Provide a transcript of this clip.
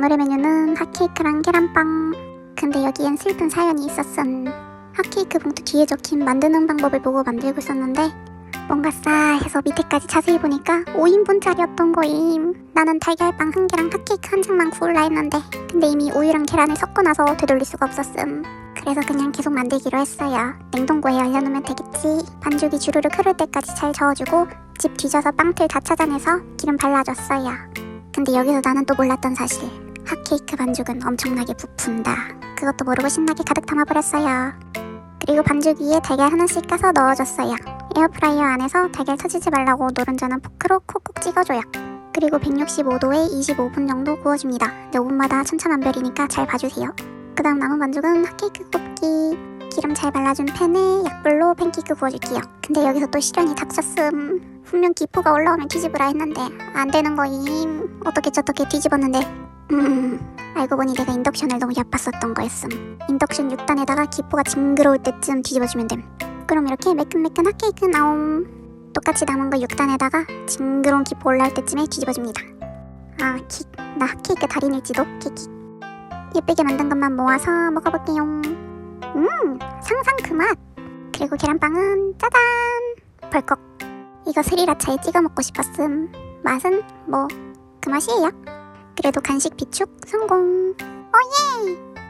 오늘의 메뉴는 핫케이크랑 계란빵. 근데 여기엔 슬픈 사연이 있었음. 핫케이크 봉투 뒤에 적힌 만드는 방법을 보고 만들고 있었는데 뭔가 싸해서 밑에까지 자세히 보니까 5인분짜리였던 거임. 나는 달걀빵 한 개랑 핫케이크 한 장만 구울라 했는데 근데 이미 우유랑 계란을 섞고 나서 되돌릴 수가 없었음. 그래서 그냥 계속 만들기로 했어요. 냉동고에 열려놓으면 되겠지. 반죽이 주르륵 흐를 때까지 잘 저어주고 집 뒤져서 빵틀 다 찾아내서 기름 발라줬어요. 근데 여기서 나는 또 몰랐던 사실. 핫케이크 반죽은 엄청나게 부푼다. 그것도 모르고 신나게 가득 담아버렸어요. 그리고 반죽 위에 달걀 하나씩 까서 넣어줬어요. 에어프라이어 안에서 달걀 터지지 말라고 노른자는 포크로 콕콕 찍어줘요. 그리고 165도에 25분 정도 구워줍니다. 근데 오븐마다 천차만별이니까 잘 봐주세요. 그 다음 남은 반죽은 핫케이크 굽기. 기름 잘 발라준 팬에 약불로 팬케이크 구워줄게요. 근데 여기서 또 시련이 닥쳤음. 분명 기포가 올라오면 뒤집으라 했는데 안 되는 거임. 어떻게 저렇게 뒤집었는데. 음, 알고 보니 내가 인덕션을 너무 얕봤었던 거였음. 인덕션 6단에다가 기포가 징그러울 때쯤 뒤집어주면 됨. 그럼 이렇게 매끈매끈 핫케이크 나옴. 똑같이 남은 거 6단에다가 징그러운 기포 올라올 때쯤에 뒤집어줍니다. 아, 킥. 나 핫케이크 달인일지도. 킥킥. 예쁘게 만든 것만 모아서 먹어볼게요. 음, 상상 그 맛. 그리고 계란빵은 짜잔. 벌컥. 이거 스리라차에 찍어 먹고 싶었음. 맛은 뭐 그 맛이에요. 그래도 간식 비축 성공. 오예!